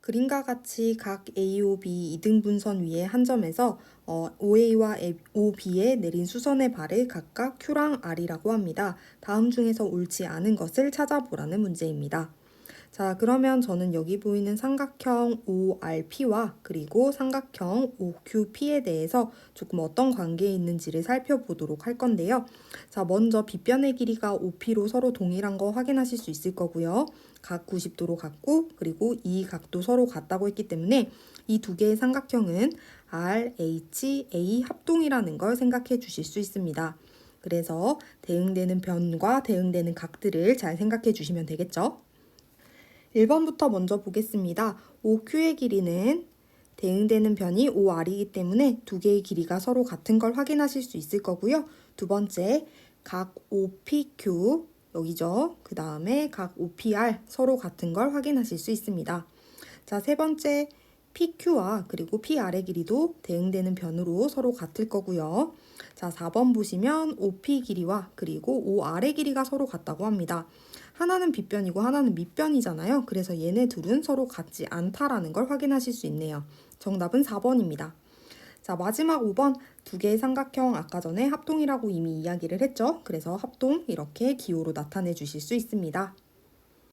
그림과 같이 각 A, O, B 2등분선 위에 한 점에서 어, OA와 OB에 내린 수선의 발을 각각 Q랑 R이라고 합니다. 다음 중에서 옳지 않은 것을 찾아보라는 문제입니다. 자, 그러면 저는 여기 보이는 삼각형 ORP와 그리고 삼각형 OQP에 대해서 조금 어떤 관계에 있는지를 살펴보도록 할 건데요. 자, 먼저 빗변의 길이가 OP로 서로 동일한 거 확인하실 수 있을 거고요. 각 90도로 같고 그리고 이 각도 서로 같다고 했기 때문에 이 두 개의 삼각형은 RHA 합동이라는 걸 생각해 주실 수 있습니다. 그래서 대응되는 변과 대응되는 각들을 잘 생각해 주시면 되겠죠? 1번부터 먼저 보겠습니다. OQ의 길이는 대응되는 변이 OR이기 때문에 두 개의 길이가 서로 같은 걸 확인하실 수 있을 거고요. 두 번째, 각 OPQ 여기죠. 그 다음에 각 OPR 서로 같은 걸 확인하실 수 있습니다. 자, 세 번째, PQ와 그리고 PR의 길이도 대응되는 변으로 서로 같을 거고요. 자, 4번 보시면 OP 길이와 그리고 OR의 길이가 서로 같다고 합니다. 하나는 빗변이고 하나는 밑변이잖아요. 그래서 얘네 둘은 서로 같지 않다라는 걸 확인하실 수 있네요. 정답은 4번입니다. 자, 마지막 5번 두 개의 삼각형 아까 전에 합동이라고 이미 이야기를 했죠. 그래서 합동 이렇게 기호로 나타내 주실 수 있습니다.